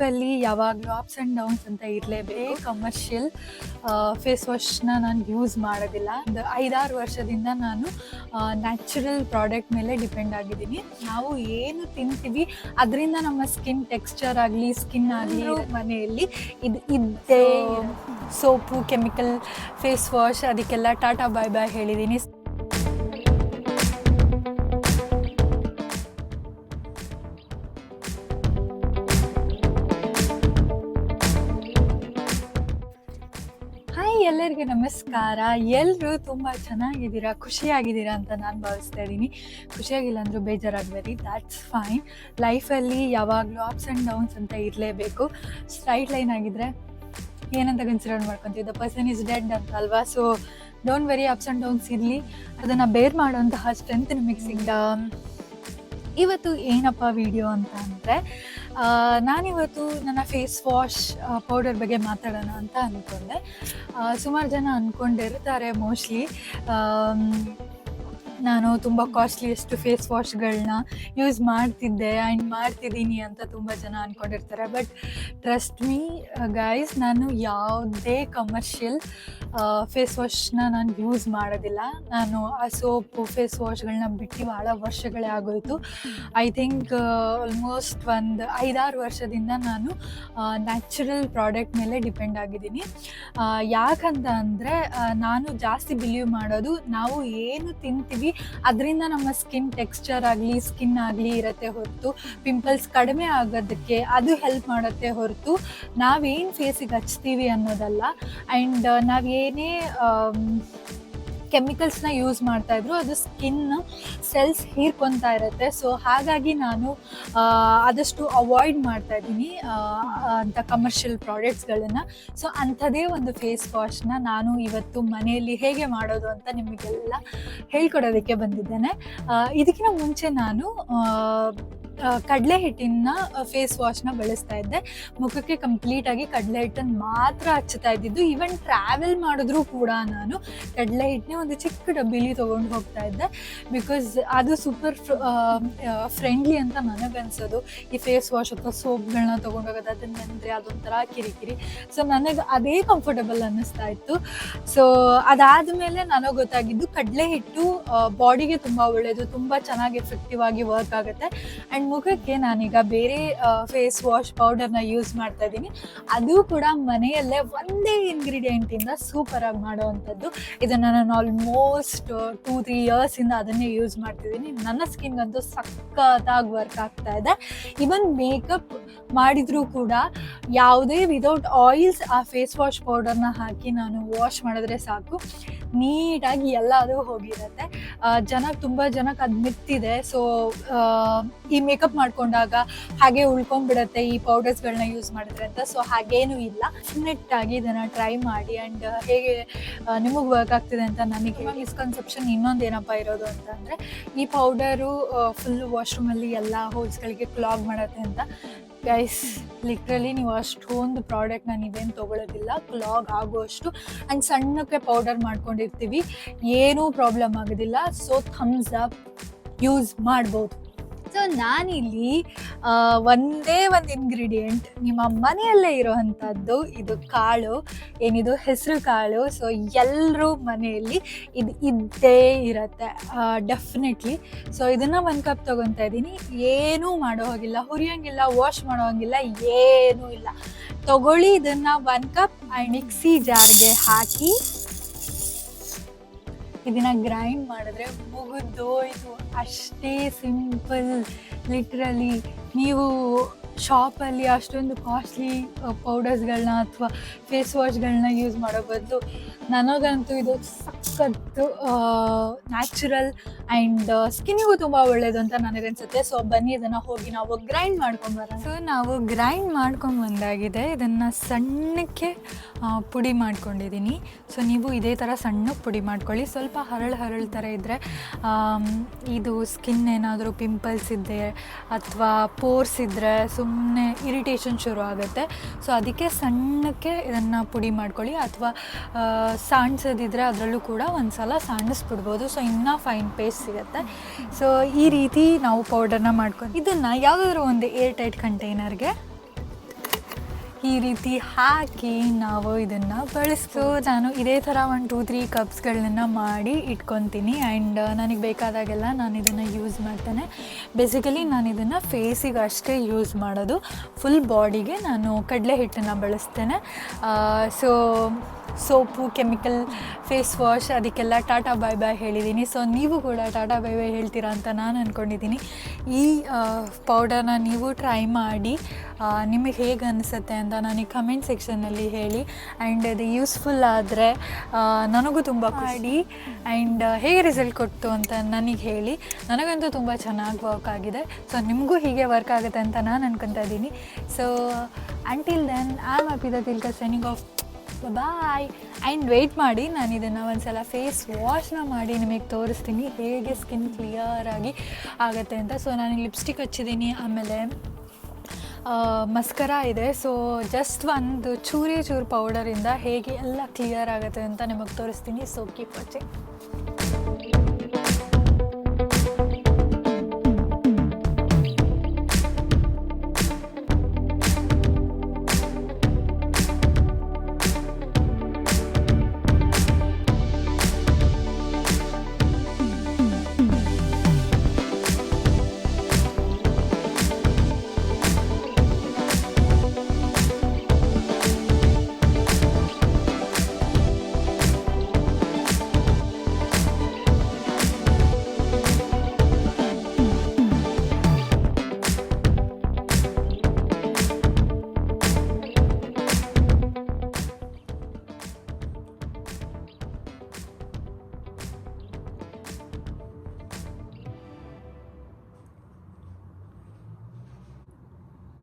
ಲೈಫಲ್ಲಿ ಯಾವಾಗಲೂ ups and downs ಅಂತ ಇರಲೇಬೇಕು. ಕಮರ್ಷಿಯಲ್ ಫೇಸ್ ವಾಶ್ನ ನಾನು ಯೂಸ್ ಮಾಡೋದಿಲ್ಲ. ಒಂದು ಐದಾರು ವರ್ಷದಿಂದ ನಾನು ನ್ಯಾಚುರಲ್ ಪ್ರಾಡಕ್ಟ್ ಮೇಲೆ ಡಿಪೆಂಡ್ ಆಗಿದ್ದೀನಿ. ನಾವು ಏನು ತಿಂತೀವಿ ಅದರಿಂದ ನಮ್ಮ ಸ್ಕಿನ್ ಟೆಕ್ಸ್ಚರ್ ಆಗಲಿ ಸ್ಕಿನ್ ಆಗಲಿ ಮನೆಯಲ್ಲಿ ಇದು ಇದ್ದೇ ಸೋಪು ಕೆಮಿಕಲ್ ಫೇಸ್ ವಾಶ್ ಅದಕ್ಕೆಲ್ಲ ಟಾಟಾ ಬಾಯ್ ಬಾಯ್ ಹೇಳಿದ್ದೀನಿ ಎಲ್ಲರಿಗೂ ನಮಸ್ಕಾರ. ಎಲ್ಲರೂ ತುಂಬ ಚೆನ್ನಾಗಿದ್ದೀರಾ? ಖುಷಿಯಾಗಿದ್ದೀರಾ ಅಂತ ನಾನು ಭಾವಿಸ್ತಾ ಇದ್ದೀನಿ. ಖುಷಿಯಾಗಿಲ್ಲ ಅಂದರೂ ಬೇಜಾರಾಗಬೇಡಿ. ದ್ಯಾಟ್ಸ್ ಫೈನ್ ಲೈಫಲ್ಲಿ ಯಾವಾಗಲೂ ಅಪ್ಸ್ ಆ್ಯಂಡ್ ಡೌನ್ಸ್ ಅಂತ ಇರಲೇಬೇಕು. ಸ್ಟ್ರೈಟ್ ಲೈನ್ ಆಗಿದ್ರೆ ಏನಂತ ಕನ್ಸಿಡರ್ ಮಾಡ್ಕೊತೀವಿ? ದ ಪರ್ಸನ್ ಇಸ್ ಡೆಡ್ ಅಂತ ಅಲ್ವಾ so don't worry ups and downs ಇರಲಿ. ಅದನ್ನು ಬೇರ್ ಮಾಡುವಂತಹ ಸ್ಟ್ರೆಂತ್ ನಿಮಗೆ ಸಿಗ ಇವತ್ತು ಏನಪ್ಪ ವಿಡಿಯೋ ಅಂತ ಅಂದರೆ ನಾನಿವತ್ತು ನನ್ನ ಫೇಸ್ ವಾಶ್ ಪೌಡರ್ ಬಗ್ಗೆ ಮಾತಾಡೋಣ ಅಂತ ಅಂದ್ಕೊಂಡೆ ಸುಮಾರು ಜನ ಅಂದ್ಕೊಂಡಿರ್ತಾರೆ ಮೋಸ್ಟ್ಲಿ ನಾನು ತುಂಬ ಕಾಸ್ಟ್ಲಿಯಷ್ಟು ಫೇಸ್ ವಾಶ್ಗಳನ್ನ ಯೂಸ್ ಮಾಡ್ತಿದ್ದೆ ಆ್ಯಂಡ್ ಮಾಡ್ತಿದ್ದೀನಿ ಅಂತ ತುಂಬ ಜನ ಅಂದ್ಕೊಂಡಿರ್ತಾರೆ ಬಟ್ ಟ್ರಸ್ಟ್ ಮೀ ಗೈಸ್ ನಾನು ಯಾವುದೇ ಕಮರ್ಷಿಯಲ್ ಫೇಸ್ ವಾಶ್ನ ನಾನು ಯೂಸ್ ಮಾಡೋದಿಲ್ಲ. ನಾನು ಆ ಸೋಪು ಫೇಸ್ ವಾಶ್ಗಳನ್ನ ಬಿಟ್ಟು ಭಾಳ ವರ್ಷಗಳೇ ಆಗೋಯಿತು. ಐ ಥಿಂಕ್ ಆಲ್ಮೋಸ್ಟ್ ಒಂದು ಐದಾರು ವರ್ಷದಿಂದ ನಾನು ನ್ಯಾಚುರಲ್ ಪ್ರಾಡಕ್ಟ್ ಮೇಲೆ ಡಿಪೆಂಡ್ ಆಗಿದ್ದೀನಿ. ಯಾಕಂತ ಅಂದರೆ ನಾನು ಜಾಸ್ತಿ ಬಿಲೀವ್ ಮಾಡೋದು ನಾವು ಏನು ತಿಂತೀವಿ, ಅದರಿಂದ ನಮ್ಮ ಸ್ಕಿನ್ ಟೆಕ್ಸ್ಚರ್ ಆಗಲಿ ಸ್ಕಿನ್ ಆಗಲಿ ಇರತ್ತೆ ಹೊರತು. ಪಿಂಪಲ್ಸ್ ಕಡಿಮೆ ಆಗೋದಕ್ಕೆ ಅದು ಹೆಲ್ಪ್ ಮಾಡುತ್ತೆ ಹೊರತು. ನಾವೇನು ಫೇಸಿಗೆ ಹಚ್ತೀವಿ ಅನ್ನೋದಲ್ಲ. ಆ್ಯಂಡ್ ನಾವೇನೇ ಕೆಮಿಕಲ್ಸ್ನ ಯೂಸ್ ಮಾಡ್ತಾ ಇದ್ರು. ಅದು ಸ್ಕಿನ್ ಸೆಲ್ಸ್ ಹೀರ್ಕೊತಾ ಇರುತ್ತೆ. ಸೊ ಹಾಗಾಗಿ ನಾನು ಆದಷ್ಟು ಅವಾಯ್ಡ್ ಮಾಡ್ತಾ ಇದ್ದೀನಿ ಅಂತ ಕಮರ್ಷಿಯಲ್ ಪ್ರಾಡಕ್ಟ್ಸ್ಗಳನ್ನು ಸೊ ಅಂಥದೇ ಒಂದು ಫೇಸ್ ವಾಶ್ನ ನಾನು ಇವತ್ತು ಮನೆಯಲ್ಲಿ ಹೇಗೆ ಮಾಡೋದು ಅಂತ ನಿಮಗೆಲ್ಲ ಹೇಳ್ಕೊಡೋದಕ್ಕೆ ಬಂದಿದ್ದೇನೆ. ಇದಕ್ಕಿಂತ ಮುಂಚೆ ನಾನು ಕಡಲೆ ಹಿಟ್ಟಿನ ಫೇಸ್ ವಾಶ್ನ ಬಳಸ್ತಾ ಇದ್ದೆ. ಮುಖಕ್ಕೆ ಕಂಪ್ಲೀಟಾಗಿ ಕಡಲೆ ಹಿಟ್ಟನ್ನು ಮಾತ್ರ ಹಚ್ಚುತ್ತಾ ಇದ್ದಿದ್ದು. ಈವನ್ ಟ್ರಾವೆಲ್ ಮಾಡಿದ್ರೂ ಕೂಡ ನಾನು ಕಡಲೆ ಹಿಟ್ಟನ್ನೇ ಒಂದು ಚಿಕ್ಕ ಡಬ್ಬಿಲಿ ತೊಗೊಂಡು ಹೋಗ್ತಾ ಇದ್ದೆ. ಬಿಕಾಸ್ ಅದು ಸೂಪರ್ ಫ್ರೆಂಡ್ಲಿ ಅಂತ ನನಗನ್ಸೋದು. ಈ ಫೇಸ್ ವಾಶ್ ಅಥವಾ ಸೋಪ್ಗಳನ್ನ ತೊಗೊಂಡೋಗೋದು ನೆನೆದ್ರೆ ಅದೊಂಥರ ಕಿರಿಕಿರಿ. ಸೊ ನನಗೆ ಅದೇ ಕಂಫರ್ಟಬಲ್ ಅನ್ನಿಸ್ತಾ ಇತ್ತು. ಸೊ ಅದಾದಮೇಲೆ ನನಗೆ ಗೊತ್ತಾಗಿದ್ದು ಕಡಲೆ ಹಿಟ್ಟು ಬಾಡಿಗೆ ತುಂಬ ಒಳ್ಳೆಯದು ತುಂಬ ಚೆನ್ನಾಗಿ ಎಫೆಕ್ಟಿವ್ ಆಗಿ ವರ್ಕ್ ಆಗುತ್ತೆ. ಆ್ಯಂಡ್ ಮುಖಕ್ಕೆ ನಾನೀಗ ಬೇರೆ ಫೇಸ್ ವಾಶ್ ಪೌಡರ್ನ ಯೂಸ್ ಮಾಡ್ತಾ ಇದ್ದೀನಿ. ಅದು ಕೂಡ ಮನೆಯಲ್ಲೇ ಒಂದೇ ಇಂಗ್ರೀಡಿಯೆಂಟಿಂದ ಸೂಪರಾಗಿ ಮಾಡುವಂಥದ್ದು. ಇದನ್ನು ನಾನು ಆಲ್ಮೋಸ್ಟ್ ಟೂ ತ್ರೀ ಇಯರ್ಸಿಂದ ಅದನ್ನೇ ಯೂಸ್ ಮಾಡ್ತಿದ್ದೀನಿ. ನನ್ನ ಸ್ಕಿನ್ಗಂತೂ ಸಖತ್ತಾಗಿ ವರ್ಕ್ ಆಗ್ತಾ ಇದೆ. ಇವನ್ ಮೇಕಪ್ ಮಾಡಿದರೂ ಕೂಡ ಯಾವುದೇ ವಿದೌಟ್ ಆಯಿಲ್ಸ್ ಆ ಫೇಸ್ ವಾಶ್ ಪೌಡರ್ನ ಹಾಕಿ ನಾನು ವಾಶ್ ಮಾಡಿದ್ರೆ ಸಾಕು. ನೀಟಾಗಿ ಎಲ್ಲದೂ ಹೋಗಿರುತ್ತೆ. ಜನಕ್ಕೆ ತುಂಬ ಜನಕ್ಕೆ ಅದು ಮಿತ್ತಿದೆ ಸೊ ಈ ಮೇಕಪ್ ಮಾಡ್ಕೊಂಡಾಗ ಹಾಗೆ ಉಳ್ಕೊಂಡ್ಬಿಡತ್ತೆ ಈ ಪೌಡರ್ಸ್ಗಳನ್ನ ಯೂಸ್ ಮಾಡಿದ್ರೆ ಅಂತ. ಸೊ ಹಾಗೇನೂ ಇಲ್ಲ. ಆಗಿ ಇದನ್ನು ಟ್ರೈ ಮಾಡಿ ಆ್ಯಂಡ್ ಹೇಗೆ ನಿಮಗೆ ವರ್ಕ್ ಆಗ್ತಿದೆ ಅಂತ ನನಗೆ ಮಿಸ್ಕನ್ಸೆಪ್ಷನ್ ಇನ್ನೊಂದು ಏನಪ್ಪ ಇರೋದು ಅಂತಂದರೆ ಈ ಪೌಡರು ಫುಲ್ ವಾಶ್ರೂಮಲ್ಲಿ ಎಲ್ಲ ಹೋಲ್ಸ್ಗಳಿಗೆ ಕ್ಲಾಗ್ ಮಾಡುತ್ತೆ ಅಂತ. ಗೈಸ್ ಲಿಟ್ರಲಿ ನೀವು ಅಷ್ಟೊಂದು ಪ್ರಾಡಕ್ಟ್ ನಾನು ಇದೇನು ತೊಗೊಳೋದಿಲ್ಲ. ಕ್ಲಾಗ್ ಆಗೋಷ್ಟು ಆ್ಯಂಡ್ ಸಣ್ಣಕ್ಕೆ ಪೌಡರ್ ಮಾಡ್ಕೊಂಡಿರ್ತೀವಿ. ಏನೂ ಪ್ರಾಬ್ಲಮ್ ಆಗೋದಿಲ್ಲ. ಸೊ ಥಮ್ಸ್ ಅಪ್ ಯೂಸ್ ಮಾಡ್ಬೋದು. ಸೊ ನಾನಿಲ್ಲಿ ಒಂದೇ ಒಂದು ಇಂಗ್ರೀಡಿಯೆಂಟ್ ನಿಮ್ಮ ಮನೆಯಲ್ಲೇ ಇರೋವಂಥದ್ದು. ಇದು ಕಾಳು, ಏನಿದು ಹೆಸರು ಕಾಳು. ಸೊ ಎಲ್ಲರೂ ಮನೆಯಲ್ಲಿ ಇದು ಇದ್ದೇ ಇರುತ್ತೆ ಡೆಫಿನೆಟ್ಲಿ ಸೊ ಇದನ್ನು ಒಂದು ಕಪ್ ತೊಗೊತಾ ಇದ್ದೀನಿ. ಏನೂ ಮಾಡೋ ಹೋಗಿಲ್ಲ, ಹುರಿಯೋಂಗಿಲ್ಲ ವಾಶ್ ಮಾಡೋ ಹಂಗಿಲ್ಲ, ಏನೂ ಇಲ್ಲ. ತಗೊಳ್ಳಿ ಇದನ್ನು ಒಂದು ಕಪ್ ಮಿಕ್ಸಿ ಜಾರ್ಗೆ ಹಾಕಿ. ಇದನ್ನ ಗ್ರೈಂಡ್ ಮಾಡಿದ್ರೆ ಮುಗಿದೋಯ್ತು ಅಷ್ಟೇ ಸಿಂಪಲ್ ಲಿಟ್ರಲಿ ನೀವು ಶಾಪಲ್ಲಿ ಅಷ್ಟೊಂದು ಕಾಸ್ಟ್ಲಿ ಪೌಡರ್ಸ್ಗಳನ್ನ ಅಥವಾ ಫೇಸ್ ವಾಶ್ಗಳನ್ನ ಯೂಸ್ ಮಾಡೋ ಬದಲು ನನಗಂತೂ ಇದು ಸಖತ್ತು ನ್ಯಾಚುರಲ್ ಆ್ಯಂಡ್ ಸ್ಕಿನ್ನಿಗೂ ತುಂಬ ಒಳ್ಳೆಯದು ಅಂತ ನನಗನ್ಸುತ್ತೆ. ಸೊ ಬನ್ನಿ, ಇದನ್ನು ಹೋಗಿ ನಾವು ಗ್ರೈಂಡ್ ಮಾಡ್ಕೊಂಬರೋಣ ಸೊ ನಾವು ಗ್ರೈಂಡ್ ಮಾಡ್ಕೊಂಡು ಬಂದಾಗಿದೆ. ಇದನ್ನು ಸಣ್ಣಕ್ಕೆ ಪುಡಿ ಮಾಡ್ಕೊಂಡಿದ್ದೀನಿ ಸೊ ನೀವು ಇದೇ ಥರ ಸಣ್ಣಕ್ಕೆ ಪುಡಿ ಮಾಡ್ಕೊಳ್ಳಿ. ಸ್ವಲ್ಪ ಹರಳು ಹರಳು ಥರ ಇದ್ದರೆ ಇದು ಸ್ಕಿನ್ ಏನಾದರೂ ಪಿಂಪಲ್ಸ್ ಇದ್ದರೆ ಅಥವಾ ಪೋರ್ಸ್ ಇದ್ದರೆ ಸುಮ್ಮನೆ ಇರಿಟೇಷನ್ ಶುರು ಆಗುತ್ತೆ. ಸೊ ಅದಕ್ಕೆ ಸಣ್ಣಕ್ಕೆ ಇದನ್ನು ಪುಡಿ ಮಾಡ್ಕೊಳ್ಳಿ. ಅಥವಾ ಸಾಣಿಸೋದಿದ್ರೆ ಅದರಲ್ಲೂ ಕೂಡ ಒಂದು ಸಲ ಸಾಣಿಸ್ಬಿಡ್ಬೋದು. ಸೊ ಇನ್ನೂ ಫೈನ್ ಪೇಸ್ಟ್ ಸಿಗುತ್ತೆ. ಸೊ ಈ ರೀತಿ ನಾವು ಪೌಡರ್ನ ಮಾಡ್ಕೊಂಡು ಇದನ್ನು ಯಾವುದಾದ್ರೂ ಒಂದು ಏರ್ ಟೈಟ್ ಕಂಟೈನರ್ಗೆ ಈ ರೀತಿ ಹಾಕಿ ನಾವು ಇದನ್ನು ಬಳಸ್ತು. ನಾನು ಇದೇ ಥರ ಒನ್ ಟೂ ತ್ರೀ ಕಪ್ಸ್ಗಳನ್ನ ಮಾಡಿ ಇಟ್ಕೊತೀನಿ. ಆ್ಯಂಡ್ ನನಗೆ ಬೇಕಾದಾಗೆಲ್ಲ ನಾನು ಇದನ್ನು ಯೂಸ್ ಮಾಡ್ತೇನೆ. ಬೇಸಿಕಲಿ ನಾನು ಇದನ್ನು ಫೇಸಿಗೆ ಅಷ್ಟೇ ಯೂಸ್ ಮಾಡೋದು. ಫುಲ್ ಬಾಡಿಗೆ ನಾನು ಕಡಲೆ ಹಿಟ್ಟನ್ನು ಬಳಸ್ತೇನೆ. So soap chemical face wash ಅದಕ್ಕೆಲ್ಲ ಟಾಟಾ ಬಾಯ್ ಬಾಯ್ ಹೇಳಿದ್ದೀನಿ ಸೊ ನೀವು ಕೂಡ ಟಾಟಾ ಬಾಯ್ ಬಾಯ್ ಹೇಳ್ತೀರಾ ಅಂತ ನಾನು ಅಂದ್ಕೊಂಡಿದ್ದೀನಿ ಈ ಪೌಡರ್ನ ನೀವು ಟ್ರೈ ಮಾಡಿ ನಿಮಗೆ ಹೇಗೆ ಅನಿಸುತ್ತೆ ಅಂತ ನನಗೆ ಕಮೆಂಟ್ ಸೆಕ್ಷನ್ನಲ್ಲಿ ಹೇಳಿ. ಆ್ಯಂಡ್ ಅದು ಯೂಸ್ಫುಲ್ ಆದರೆ ನನಗೂ ತುಂಬ ಮಾಡಿ ಆ್ಯಂಡ್ ಹೇಗೆ ರಿಸಲ್ಟ್ ಕೊಟ್ಟು ಅಂತ ನನಗೆ ಹೇಳಿ. ನನಗಂತೂ ತುಂಬ ಚೆನ್ನಾಗಿ ವರ್ಕ್ ಆಗಿದೆ. ಸೊ ನಿಮಗೂ ಹೀಗೆ ವರ್ಕ್ ಆಗುತ್ತೆ ಅಂತ ನಾನು ಅನ್ಕೊತಾ ಇದ್ದೀನಿ. So until then I am happy the ತಿಲ್ಕ ಸೆನಿಂಗ್ of bye and wait ಮಾಡಿ ನಾನು ಇದನ್ನು ಒಂದ್ಸಲ ಫೇಸ್ ವಾಶ್ನ ಮಾಡಿ ನಿಮಗೆ ತೋರಿಸ್ತೀನಿ. ಹೇಗೆ ಸ್ಕಿನ್ ಕ್ಲಿಯರ್ ಆಗಿ ಆಗುತ್ತೆ ಅಂತ. ಸೊ ನಾನು ಲಿಪ್ಸ್ಟಿಕ್ ಹಚ್ಚಿದ್ದೀನಿ ಆಮೇಲೆ ಮಸ್ಕರ ಇದೆ. ಸೊ ಜಸ್ಟ್ ಒಂದು ಚೂರಿ ಚೂರು ಪೌಡರಿಂದ ಹೇಗೆ ಎಲ್ಲ ಕ್ಲಿಯರ್ ಆಗುತ್ತೆ ಅಂತ ನಿಮಗೆ ತೋರಿಸ್ತೀನಿ. So keep watching